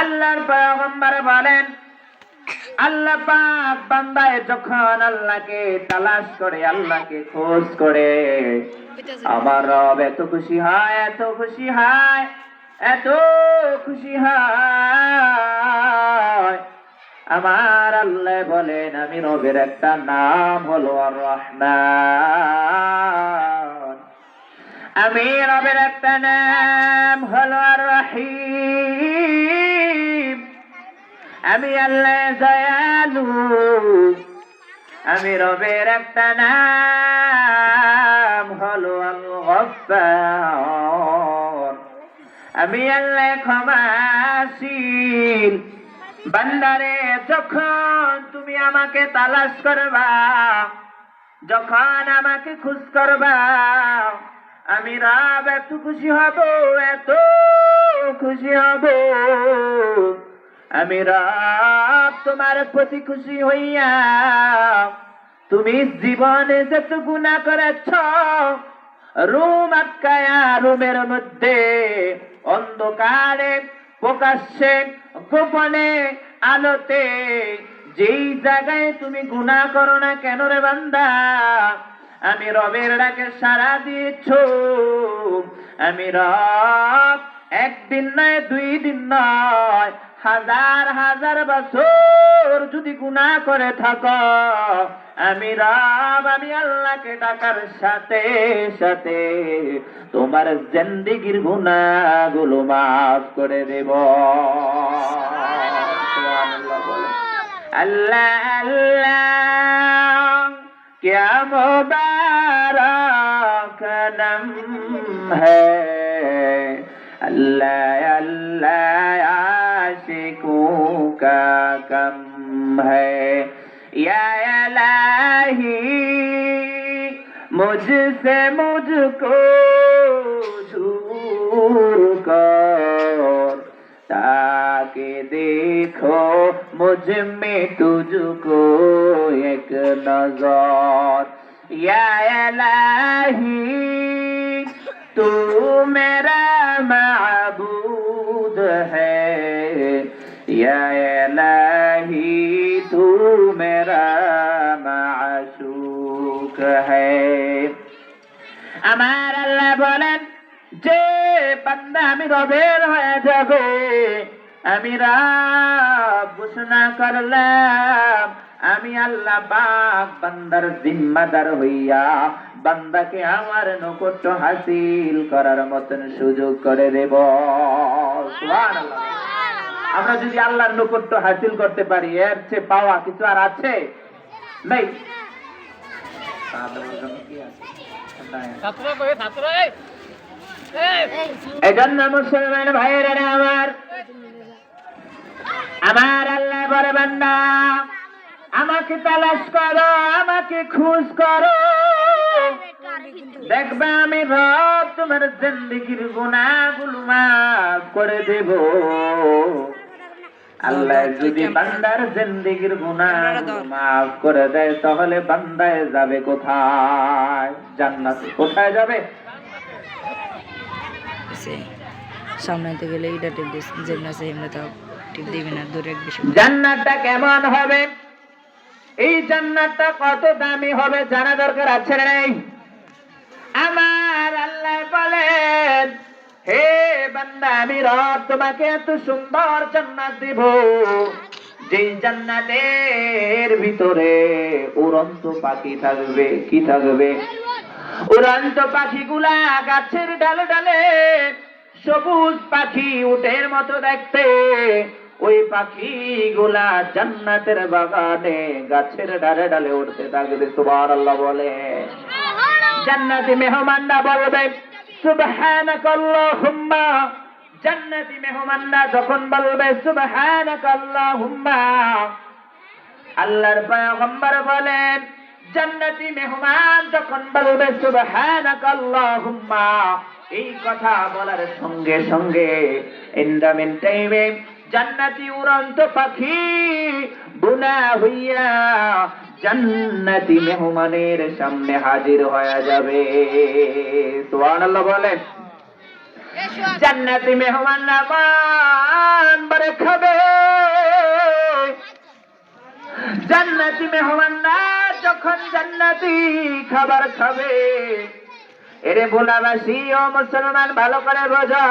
আল্লাহর পয়গম্বর বলেন, আল্লাহ পাক বান্দায় যখন আল্লাহকে তালাশ করে, আল্লাহকে খোঁজ করে, আমার রব এত খুশি হয়, এত খুশি হয়, এত খুশি হয়। আমার আল্লাহ বলেন, আমি রবের একটা নাম হলো আর রহমান আমি রবের একটা নাম হলো আর রহিম আমি আল্লাহ দয়ালু। আমি রবের একটা নাম হলো আমি আল্লাহ ক্ষমাশীল। বান্দারে, যখন তুমি আমাকে তালাশ করবা, যখন আমাকে খুশ করবা, আমি রব, এত খুশি হব, এত খুশি হব। আমি রব তোমার প্রতি খুশি হইয়া তুমি জীবনে যত গুণা করেছ, রুম আটকায়া রুমের মধ্যে, অন্ধকারে, প্রকাশ্যে, গোপনে, আলোতে, যেই জায়গায় তুমি গুণা করো না কেন রে বান্দা? আমি রবের ডাকে সারা দিয়েছ, আমি রব একদিন নয় দুই দিন নয় হাজার হাজার বছর যদি গুণা করে থাক আমি রাম আমি আল্লাহকে ডাকার সাথে সাথে তোমার জেন্দিগির গুণাগুলো মাফ করে দেব। আল্লাহ আল্লাহ কেমন কদম হ্যাঁ का कम है। या मुझसे मुझको दूर कर ताकि देखो मुझमें तुझको एक नज़र। या इलाही, तू मेरा معبود ہے یا الہی تو میرا معشوق ہے আমার আল্লাহ বলেন যে বান্দা আমি রবের হয়ে যাবে আমি রাব ঘোষণা করলাম আমি আল্লাহ পাক বান্দার জিম্মাদার হইয়া বান্দাকে আমার নকট হাসিল করার মতন সুযোগ করে দেব। আমরা যদি আল্লাহর নকট্য হাসিল করতে পারি এর চেয়ে পাওয়া কিছু আর আছে? নেই। এজন্য মুসলমান ভাইয়েরা আমার আমার আল্লাহ বলে বান্দা, আমাকে তালাশ করো, আমাকে খুঁজ করো। দেখবে আমি রব তোমার জিন্দগির গুণাগুলো মাফ করে দেব। আল্লাহ যদি বান্দার জিন্দগির গুণাগুলো মাফ করে দেয়, তাহলে বান্দায় যাবে কোথায়? জান্নাতে কোথায় যাবে? সামনে গেলে এটা টিপ দিস যেমন আছে, এমনি তো জান্নাতটা কেমন হবে? এই জান্নাতটা কত দামি হবে জানা দরকার আছে আমার আল্লাহ বলেন, হে বান্দা, আমি রব তোমাকে এত সুন্দর জান্নাত দিব, যেই জান্নাতের ভিতরে উড়ন্ত পাখি থাকবে, কি থাকবে? উড়ন্ত পাখিগুলা গাছের ডালে ডালে সবুজ পাখি উটের মতো দেখতে ওই পাখিগুলা জান্নাতের বাগানে গাছের ডালে ডালে উঠতে থাকবে সুবার আল্লাহ বলে। জান্নাতি মেহমানরা বলবে সুবহানাক আল্লাহুম্মা জান্নাতি মেহমানরা যখন বলবে সুবহানাক আল্লাহুম্মা আল্লাহর পয়গম্বর বলেন, জান্নাতি মেহমান যখন বলবে সুবহানাক আল্লাহুম্মা এই কথা বলার সঙ্গে সঙ্গে এন্ডামেন টাইমে জান্নাতি উড়ন্ত পাখি বুনা হইয়া জান্নাতি মেহমানের সামনে হাজির হয়ে যাবে। সুবহানাল্লাহ বলেন, জান্নাতি মেহমান নামান খাবে। জান্নাতি মেহমানরা যখন জান্নাতি খাবার খাবে। এরে ভোলাবাসী, ও মুসলমান, ভালো করে বোঝা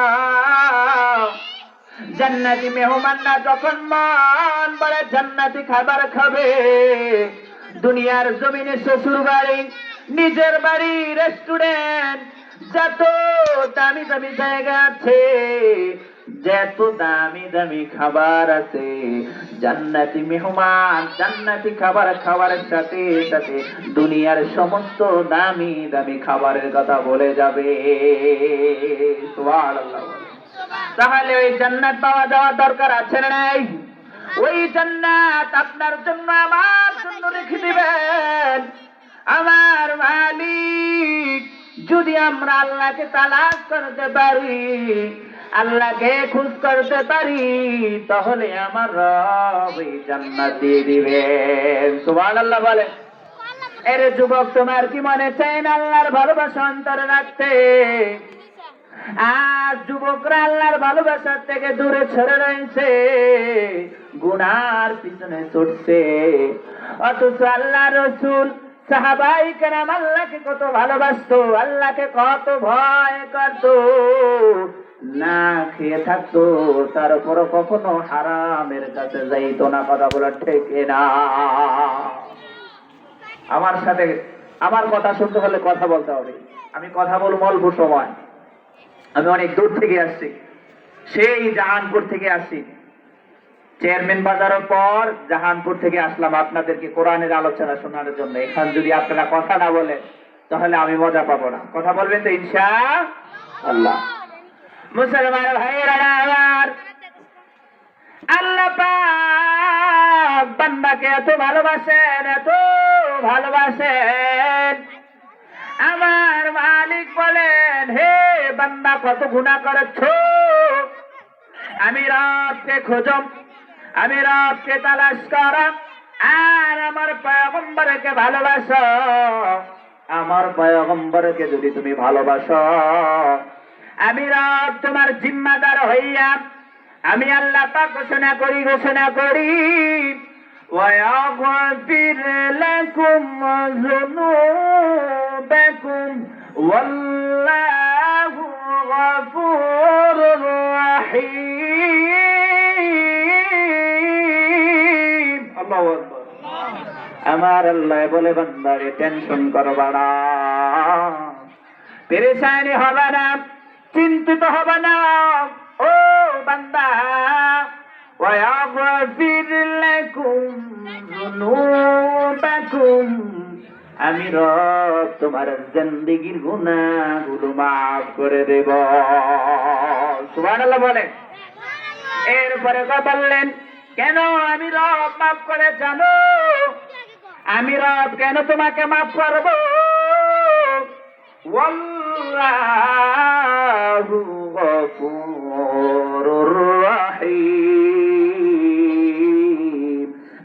জান্নাতি মেহমানরা যখন মন বলে, জান্নাতি খাবার খাবে দুনিয়ার জমিনে শ্বশুর বাড়ি, নিজের বাড়ি রেস্টুরেন্ট যত দামি দামি জায়গা আছে, যত দামি দামি খাবার আছে, জান্নাতি মেহমান, জান্নাতি খাবার খাবারের সাথে সাথে দুনিয়ার সমস্ত দামি দামি খাবারের কথা বলে যাবে সুবহানাল্লাহ। তাহলে ওই জান্নাত পাওয়া যাওয়া দরকার আছে না নাই? ওই জান্নাত আপনার জন্য আমার জন্য রেখে দিবেন। আমার মালিক, যদি আমরা আল্লাহকে তালাশ করতে পারি, আল্লাহকে খুশ করতে পারি, তাহলে আমার রব এই জান্নাত দিয়ে দিবেন। সুবহানাল্লাহ বলে এর যুবক তোমার কি মনে না আল্লাহর ভালোবাসা অন্তরে রাখতে? আর যুবকরা আল্লাহর ভালোবাসার থেকে দূরে ছেড়ে রয়েছে, গুনার পিছনে ছুটছে। অথচ আল্লাহ রসুল সাহাবাই কেরাম আল্লাহকে কত ভালোবাসতো, আল্লাহকে কত ভয় করত, না খেয়ে থাকতো তারপর কখনো হারামের কাছে যাইতো না কথা বলা ঠিক না। আমার সাথে, আমার কথা শুনতে হলে কথা বলতে হবে। আমি কথা বলব অল্প সময়। আমি অনেক দূর থেকে আসছি। সেই জাহানপুর থেকে আসছি। চেয়ারম্যান বাজারের পর জাহানপুর থেকে আসলাম আপনাদেরকে কোরআনের আলোচনা শোনার জন্য। এখান যদি আপনারা কথা না বলেন, তাহলে আমি মজা পাবো না। কথা বলবেন তো ইনশা আল্লাহ। মুসলমান ভাইয়েরা আল্লাহ বান্দাকে এত ভালোবাসেন এত ভালোবাসেন। আমার মালিক বলেন হে বান্দা কত গুণা করেছ আমি রাতকে খোঁজম আমি রাতকে তালাশ করাম আর আমার পয়গম্বরকে ভালোবাসো আমার পয়গম্বরকে যদি তুমি ভালোবাসো আমি রাত তোমার জিম্মাদার হইয়া আমি আল্লাহ পাক ঘোষণা করি ঘোষণা করি ويغفر لكم ذنوبكم والله غفور رحيم الله أكبر আমার আল্লাহ বলে বান্দারে টেনশন করবা না পেরেশানি হবে না চিন্তিত হবে না ও বান্দা ويغفر لكم ذنوبكم আমি রব, তোমার জিন্দেগির গুনাহগুলো মাফ করে দেব। সুবহানাল্লাহ বলে এরপরে কথা বললেন, কেন আমি রব মাফ করে জানো? আমি রব কেন তোমাকে মাফ করব?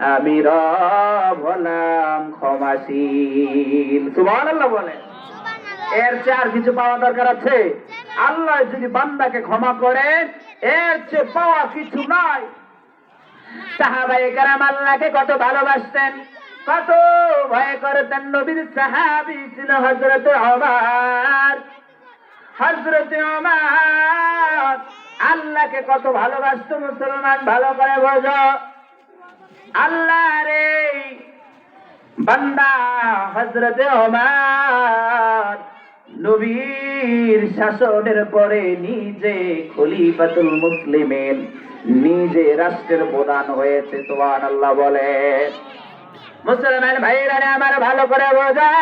আমি রব ক্ষমাশীল সুবহানাল্লাহ বলে। এর চেয়ে আর কিছু পাওয়া দরকার আছে? আল্লাহ যদি বান্দাকে ক্ষমা করেন এর চেয়ে পাওয়া কিছু নাই। সাহাবাই কারাম আল্লাহকে কত ভালোবাসতেন কত ভয় করতেন নবীর সাহাবি ছিল হজরত আমার হজরত আমার আল্লাহকে কত ভালোবাসতো মুসলমান ভালো করে বোঝ। আল্লাহ রে বান্দা হজরত আমার নবীর শাসনের পরে নিজে খলিফাতুল মুসলিমের নিজে রাষ্ট্রের প্রধান হয়েছে সোহান আল্লাহ বলে। মুসলমান ভাইরা আমার ভালো করে বোঝা।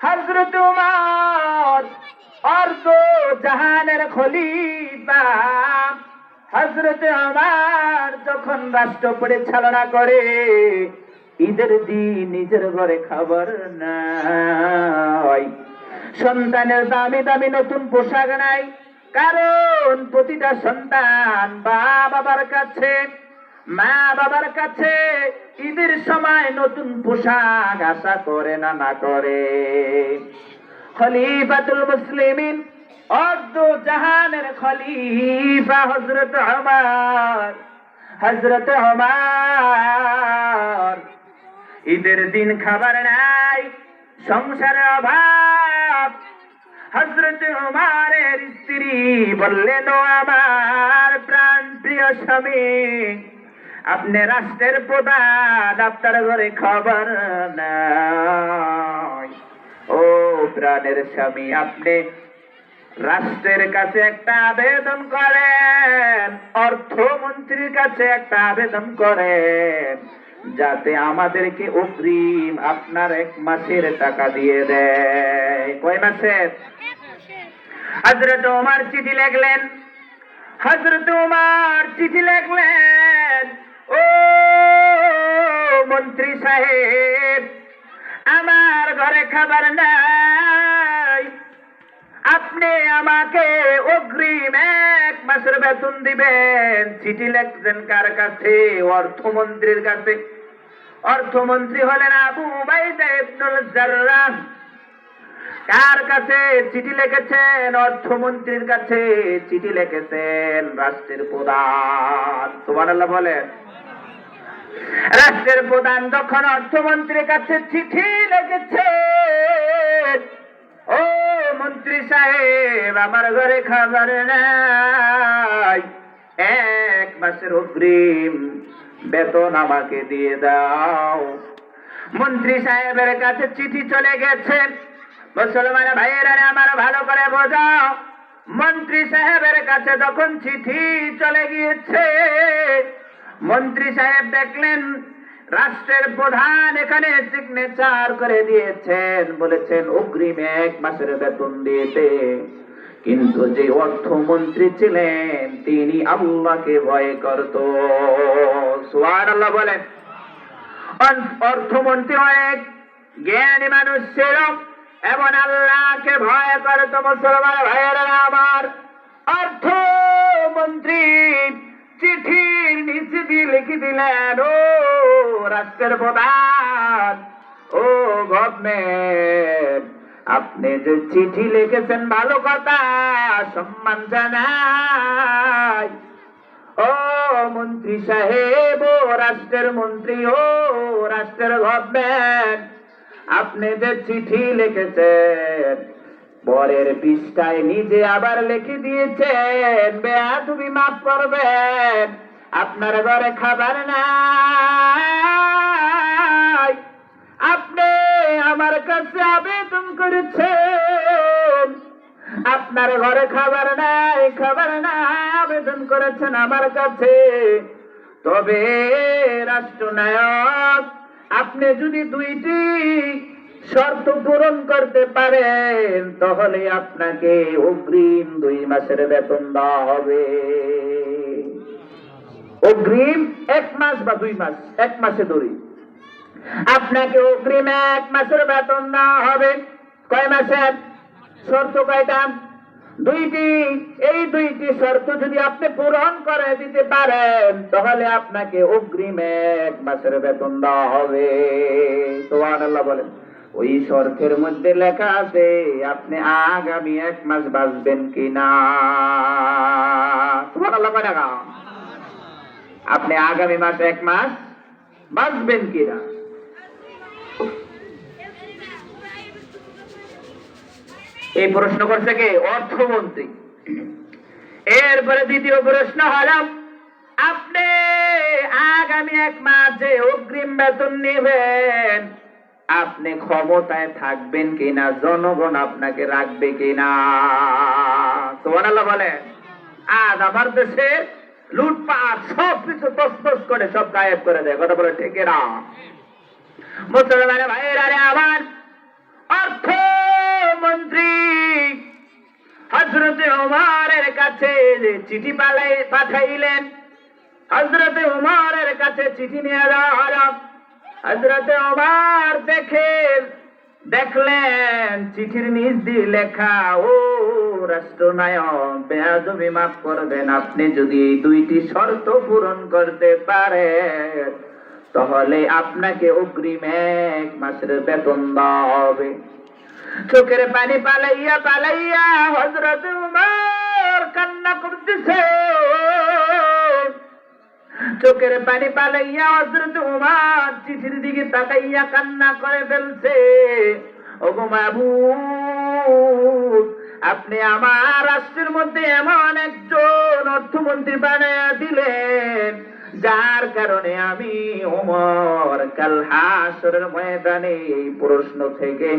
হজরত উমর অর্ধ জাহানের খলিফা। হজরত আমার যখন রাষ্ট্র পরিচালনা করে ঈদের দিন নিজের ঘরে খাবার নাই। সন্তানের দামি দামি নতুন পোশাক নাই। কারণ প্রতিটা সন্তান মা বাবার কাছে মা বাবার কাছে ঈদের সময় নতুন পোশাক আশা করে না না করে। খলিফাতুল মুসলিমিন অর্ধ জাহানের খলিফা হজরত আমার হজরত আমার ঈদের দিন খাবার নাই, সংসারে অভাব। হজরত উমারের স্ত্রী বললেন আমার প্রাণ প্রিয় স্বামী, আপনি রাষ্ট্রের প্রধান, আপনার ঘরে খবর নাই। ও প্রাণের স্বামী, আপনি রাষ্ট্রের কাছে একটা আবেদন করেন, অর্থমন্ত্রীর কাছে একটা আবেদন করেন। যাতে আমাদেরকে অগ্রিম আপনার এক মাসের টাকা দিয়ে দেয়। কয় মাসের হজরত ওমার চিঠি লিখলেন। হজরত ওমার চিঠি লিখলেন। ও মন্ত্রী সাহেব আমার ঘরে খাবার নাই। আপনি আমাকে অগ্রিম এক মাসের বেতন দিবেন। চিঠি লিখছেন কার কাছে? অর্থমন্ত্রীর কাছে। অর্থমন্ত্রী হলেন আবু কার কাছে চিঠি লিখেছেন? অর্থমন্ত্রীর কাছে চিঠি লিখেছেন রাষ্ট্রের প্রধান। সুবহানাল্লাহ বলেন। রাষ্ট্রের প্রধান যখন অর্থমন্ত্রীর কাছে চিঠি লিখেছে, ও মন্ত্রী সাহেব, আমার ঘরে খাবার নাই। এক মাসের অগ্রিম বেতন আমাকে দিয়ে দাও। মন্ত্রী সাহেবের কাছে চিঠি চলে গেছে। মুসলমান ভাইয়েরা, আমার ভালো করে বোঝাও। মন্ত্রী সাহেবের কাছে যখন চিঠি চলে গিয়েছে, মন্ত্রী সাহেব দেখলেন, রাষ্ট্রের প্রধান এখানে সিগনেচার করে দিয়েছেন, বলেছেন, অগ্রিম এক মাসের বেতন দিয়েছে কিন্তু যে অর্থমন্ত্রী ছিলেন, তিনি আল্লাহকে ভয় করত। বলেন অর্থমন্ত্রী অনেক জ্ঞানী মানুষ ছিল এবং আল্লাহকে ভয় করত মুসলমান ভাইয়েরা আমার। অর্থমন্ত্রী চিঠির নিচে দিয়ে লিখে দিলেন, ও রাষ্ট্রের প্রধান, ও গভর্নমেন্ট আপনি যে চিঠি লিখেছেন, ভালো কথা, সম্মান জানাই। ও মন্ত্রী সাহেব, ও রাষ্ট্রের মন্ত্রী, ও রাষ্ট্রের গভর্নমেন্ট, আপনি যে চিঠি লিখেছেন পরের পৃষ্ঠায় নিজে আবার লিখে দিয়েছেন বেয়া তুমি মাফ করবেন, আপনার ঘরে খাবার আপনি আমার কাছে আবেদন করেছেন আপনার ঘরে খাবার নাই খাবার নাই, আবেদন করেছেন আমার কাছে। তবে রাষ্ট্রনায়ক, আপনি যদি দুইটি শর্ত পূরণ করতে পারেন, তাহলে আপনাকে অগ্রিম দুই মাসের বেতন দেওয়া হবে। অগ্রিম এক মাস বা দুই মাস, এক মাসে ধরি আপনাকে অগ্রিম এক মাসের বেতন দেওয়া হবে। কয় মাসের? শর্ত কয়টা? দুইটি। এই দুইটি শর্ত যদি আপনি পূরণ করে দিতে পারেন, তাহলে আপনাকে অগ্রিম এক মাসের বেতন দেওয়া হবে। সুবহানাল্লাহ বলেন। ওই শর্তের মধ্যে লেখা আছে, আপনি আগামী এক মাস বাঁচবেন কিনা? আপনি আগামী মাস এক মাস বাঁচবেন কিনা? এই প্রশ্ন করছে কে? অর্থমন্ত্রী। এরপরে দ্বিতীয় প্রশ্ন হল, আপনি আগামী এক মাস অগ্রিম বেতন নেবেন, আপনি ক্ষমতায় থাকবেন কিনা? জনগণ আপনাকে রাখবে কিনা? তোমার আল্লাহ বলে আজ আমার দেশে লুটপাট সব কিছু তসতস করে সব গায়েব করে দেয়। কথা বলে ঠিক না মুসলমান ভাইয়েরা রে আমার অর্থমন্ত্রী হজরতে উমারের কাছে চিঠি পালাই পাঠাইলেন। হজরতে উমারের কাছে চিঠি নিয়ে যাওয়া হজরতে উমার দেখে দেখলেন চিঠির নিজ দিয়ে লেখা, ও রাষ্ট্রনায়ক, বেয়াদবি মাফ করবেন, আপনি যদি এই দুইটি শর্ত পূরণ করতে পারেন, তাহলে আপনাকে অগ্রিম এক মাসের বেতন দেওয়া হবে। চোখের পানি পালাইয়া পালাইয়া হজরত উমর কান্না করতেছে। চোখের পানি পালাইয়া হজরত উমার চিঠির দিকে তাকাইয়া কান্না করে ফেলছে। ওগো আপনি আমার রাষ্ট্রের মধ্যে এমন একজন অর্থমন্ত্রী বানায়া দিলেন। যার কারণে আমি ওমর কাল হাসরের ময়দানে এই প্রশ্ন থেকে,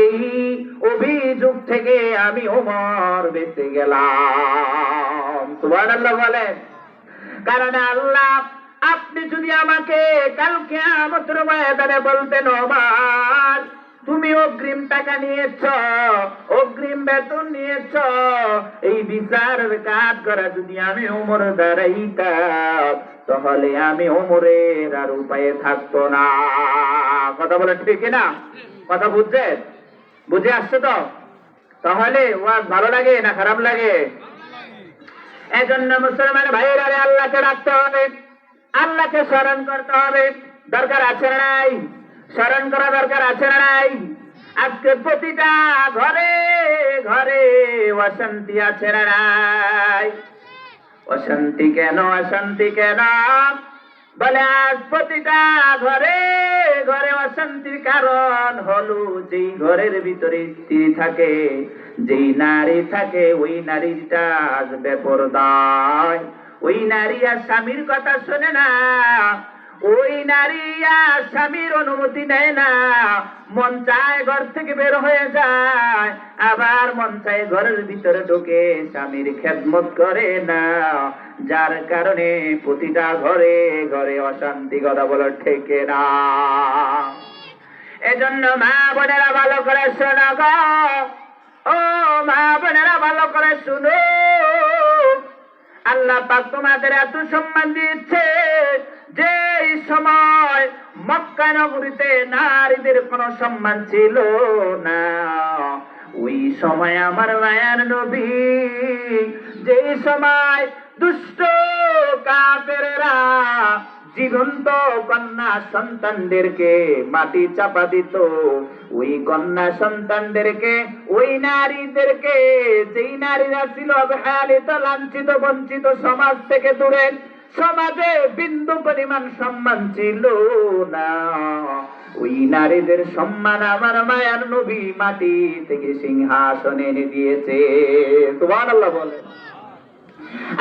এই অভিযোগ থেকে আমি ওমর বেঁচে গেলাম। সুবহানাল্লাহ বলেন, কারণ আল্লাহ আপনি যদি আমাকে কালকে আমত্র ময়দানে বলতেন, ওমর, তুমি অগ্রিম টাকা নিয়েছ, অগ্রিম বেতন নিয়েছ, এই বিচারের কাজ করা যদি আমি ওমর দাঁড়াইতাম তাহলে আমি ওমরের আর উপায়ে থাকতো না। কথা বলে ঠিক না কথা বুঝছেন? বুঝে আসছে তো? তাহলে ওয়াজ ভালো লাগে না খারাপ লাগে? এজন্য মুসলমান ভাইয়েরা আল্লাহকে রাখতে হবে, আল্লাহকে স্মরণ করতে হবে। দরকার আছে না নাই? স্মরণ করা দরকার আছে না নাই? আজকে প্রতিটা ঘরে ঘরে অশান্তি আছে না নাই? অশান্তি কেন অশান্তি কেন? বলে, আজ প্রতিটা ঘরে ঘরে অশান্তির কারণ হলো যেই ঘরের ভিতরে স্ত্রী থাকে, যেই নারী থাকে, ওই নারীটা আজ বেপরদায়। ওই নারী আর স্বামীর কথা শোনে না ওই নারী আর স্বামীর অনুমতি নেয় না। মন চায় ঘর থেকে বের হয়ে যায়, আবার মন চায় ঘরের ভিতরে ঢোকে স্বামীর খেদমত করে না। যার কারণে প্রতিটা ঘরে ঘরে অশান্তি কথা বলার ঠেকে না। এজন্য মা বোনেরা ভালো করে শোনা ও মা বোনেরা ভালো করে শুনো। আল্লাহ পাক তোমাদের এত সম্মান দিচ্ছে যে সময় মক্কা নগরীতে নারীদের কোনো সম্মান ছিল না, ওই সময় আমার মায়ার নবী যে সময় দুষ্ট কাপেরা জীবন্ত কন্যা সন্তানদেরকে মাটি চাপা দিত, ওই কন্যা সন্তানদেরকে, ওই নারীদেরকে, যেই নারীরা ছিল অবহেলিত, লাঞ্ছিত, বঞ্চিত সমাজ থেকে দূরে সমাজে বিন্দু পরিমাণ সম্মান ছিল না। ওই নারীদের সম্মান আমার মায়ার নবী মাটি থেকে সিংহাসনে এনে দিয়েছে। সুবহানাল্লাহ বলে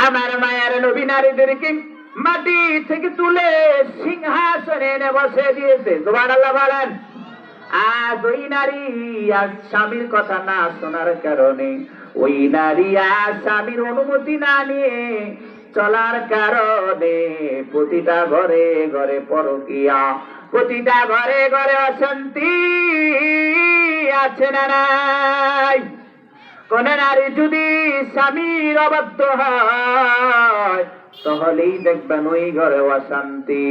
আমার মায়ার নবী নারীদেরকে মাটি থেকে তুলে সিংহাসনে এনে বসে দিয়েছে। সুবহানাল্লাহ বলেন। আজ ওই নারী আজ স্বামীর কথা না শোনার কারণে ওই নারী আর স্বামীর অনুমতি না নিয়ে চলার কারণে প্রতিটা ঘরে ঘরে পরকিয়া, প্রতিটা ঘরে ঘরে অশান্তি আছে না নাই? কোন নারী যদি স্বামীর অবাধ্য হয়, তাহলেই দেখবেন ওই ঘরে অশান্তি।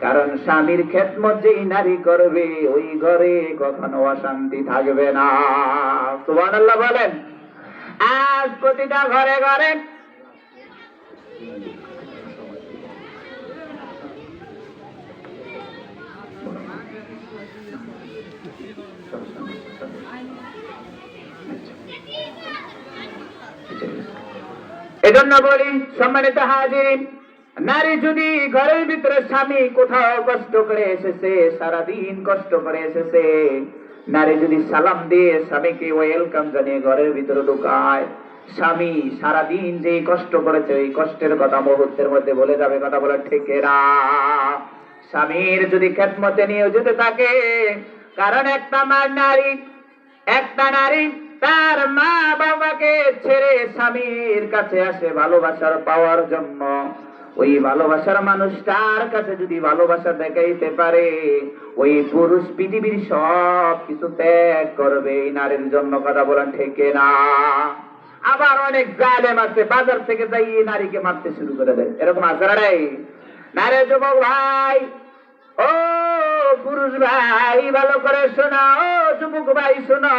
কারণ স্বামীর খেদমত যেই নারী করবে, ওই ঘরে কখনো অশান্তি থাকবে না। সুবহানাল্লাহ বলেন, আজ প্রতিটা ঘরে ঘরে এজন্য বলি, সম্মানিত হাজির নারী যদি ঘরের ভিতরে স্বামী কোথাও কষ্ট করে এসেছে, সারাদিন কষ্ট করে এসেছে, নারী যদি সালাম দিয়ে স্বামীকে ওয়েলকাম জানিয়ে ঘরের ভিতরে ঢুকায় স্বামী সারাদিন যে কষ্ট করেছে, ওই কষ্টের কথা মুহূর্তের মধ্যে বলে যাবে কথা বলে ঠিকেরা স্বামীর যদি খেদমতে নিয়োজিত থাকে, কারণ একটা মার নারী, একটা নারী তার মা বাবাকে ছেড়ে স্বামীর কাছে আসে ভালোবাসার পাওয়ার জন্য। ওই ভালোবাসার মানুষটার কাছে যদি ভালোবাসা দেখাইতে পারে, ওই পুরুষ পৃথিবীর সব কিছু ত্যাগ করবে, এই নারীর জন্য কথা বলেন ঠেকে না আবার অনেক জালেম আছে, বাজার থেকে যাই নারীকে মারতে শুরু করে দেয়। এরকম আছে না রে নারে যুবক ভাই, ও পুরুষ ভাই, ভালো করে শোনা, ও যুবক ভাই, শোনা,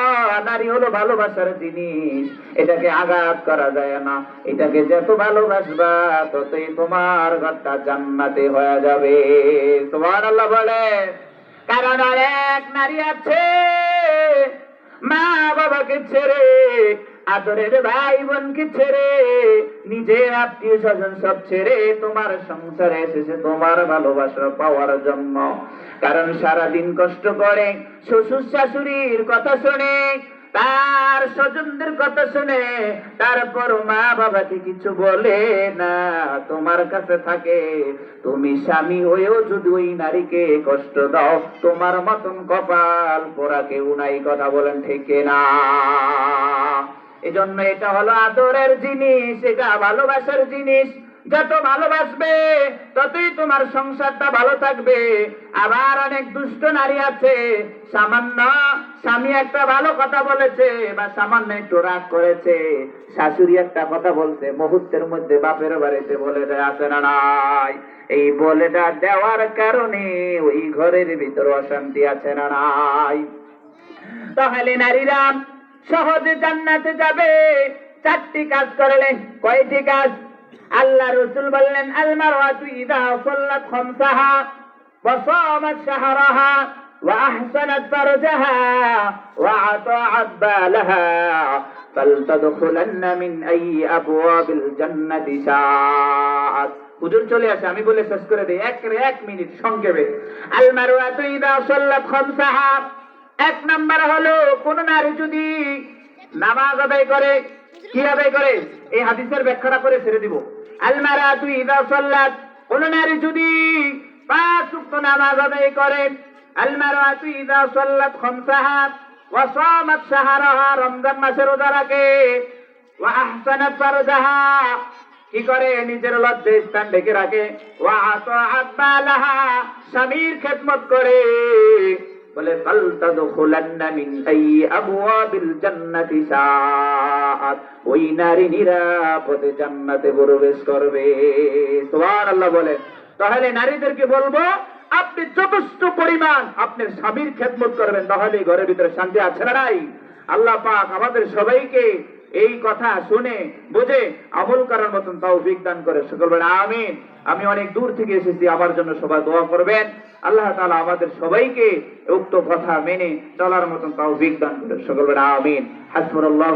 নারী হলো ভালোবাসার জিনিস, এটাকে আঘাত করা যায় না, এটাকে যত ভালোবাসবা, ততই তোমার ঘরটা জান্নাতে হয়ে যাবে। তোমার আল্লাহ বলে, কারণ আর এক নারী আছে মা বাবাকে ছেড়ে আদরের ভাই বোনকে ছেড়ে নিজের আত্মীয় স্বজন সব ছেড়ে তোমার সংসারে এসেছে তোমার ভালোবাসা পাওয়ার জন্য। কারণ সারাদিন কষ্ট করে শ্বশুর শাশুড়ির কথা শুনে, তার স্বজনদের কথা শুনে, তারপর মা বাবাকে কিছু বলে, না, তোমার কাছে থাকে। তুমি স্বামী হয়েও যদি ওই নারীকে কষ্ট দাও, তোমার মতন কপাল পোড়া কেউ নাই কথা বলেন, ঠিক না এজন্য এটা হলো আদরের জিনিস, এটা ভালোবাসার জিনিস। যত ভালোবাসবে, ততই তোমার সংসারটা ভালো থাকবে। আবার অনেক দুষ্ট নারী আছে, সামান্য স্বামী একটা ভালো কথা বলেছে বা সামান্য একটু রাগ করেছে। শাশুড়ি একটা কথা বলছে, মুহূর্তের মধ্যে বাপের বাড়িতে বলে দেয় আছে না, নাই। এই বলেটা দেওয়ার কারণে ওই ঘরের ভিতর অশান্তি আছে না, নাই? তাহলে নারীরা সহজে জান্নাতে যাবে চারটি কাজ করলে কয়টি কাজ আল্লাহ রসুল বললেন আলমার ইদা সাল্লাত খামসাহা ওয়া সামাত শাহরাহা وأحسنت فرجها وأطاعت بالها فلتدخلن من أي أبواب الجنة شاءت হুজুর চলে আসে আমি বলে শেষ করে দিই এক এক মিনিট সংক্ষেপে আলমারু ইদা সাল্লাত খামসাহা এক নাম্বার হলো, কোন নারী যদি নামাজ আদায় করে। কি আদায় করে? এই হাদিসের ব্যাখ্যাটা করে ছেড়ে দিব। আলমারা তুই ইদা কোন নারী যদি পাঁচ উক্ত নামাজ আদায় করে। আলমারা তুই ইদা সাল্লাত খামসাহা ওয়া সামাত শাহরাহা, রমজান মাসের রোজা রাখে। ওয়া আহসানাত ফারজাহা, কি করে? নিজের লজ্জা স্থান ঢেকে রাখে। ওয়া আতাআত বালাহা, স্বামীর খেদমত করে। বলে মিন আবওয়াবিল জান্নাতি শাআত। ওই নারী নিরাপদে জান্নাতে প্রবেশ করবে। সুবহানাল্লাহ বলে তাহলে নারীদেরকে বলব, আপনি যথেষ্ট পরিমাণ আপনার স্বামীর খেদমত করবেন। তাহলে ঘরের ভিতরে শান্তি আছে না নাই? আল্লাহ পাক আমাদের সবাইকে এই কথা শুনে বুঝে আমল করার মতন তাও বিজ্ঞান করে সকল বেলা, আমিন। আমি অনেক দূর থেকে এসেছি, আমার জন্য সবাই দোয়া করবেন। আল্লাহ তালা আমাদের সবাইকে উক্ত কথা মেনে চলার মতন তাও বিজ্ঞান করে সকল বেলা, আমিন। হাসমুল্লাহ